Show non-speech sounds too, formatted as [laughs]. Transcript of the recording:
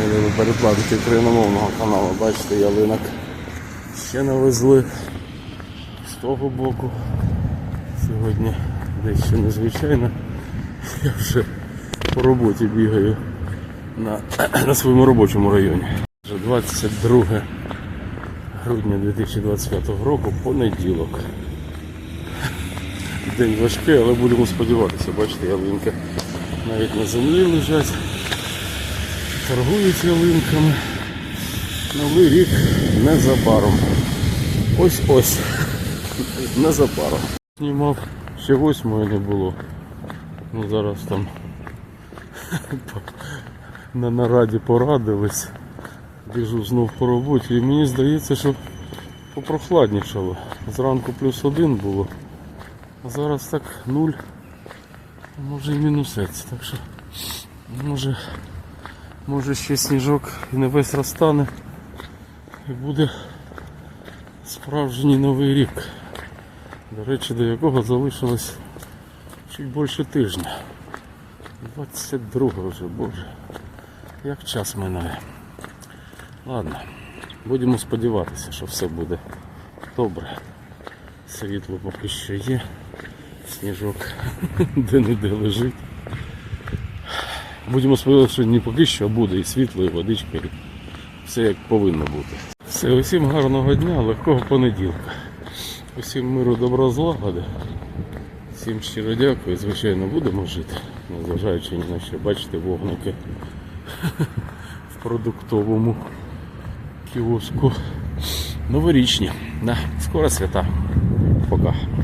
Навели перекладки україномовного каналу. Бачите, ялинок ще навезли з того боку. Сьогодні дещо незвичайно. Я вже по роботі бігаю на, на своєму робочому районі. Вже 22 грудня 2025 року, понеділок. День важкий, але будемо сподіватися. Бачите, ялинки навіть на землі лежать, торгують ялинками. Новий рік незабаром. Ось ось. Незабаром. Знімав ще восьмої не було. Ну зараз там [laughs] на нараді порадились. Біжу знов по роботі і мені здається, що попрохладнішало. Зранку плюс один було. А зараз так нуль, може і мінусець. Так що може, може ще сніжок і не весь розтане. І буде справжній новий рік. До речі, до якого залишилось чуть більше тижня. 22 вже, боже. Як час минає. Ладно, будемо сподіватися, що все буде добре. Світло поки що є. Сніжок [laughs] де-не-де лежить. Будемо сподіватися, що не поки що буде і світло, і водичка, і все як повинно бути. Все, усім гарного дня, легкого понеділка. Усім миру, добра, злагоди. Всім щиро дякую. Звичайно, будемо жити, незважаючи ні на що. Бачите, вогники [laughs] в продуктовому кіоску. Новорічні. Да, скоро свята. Пока.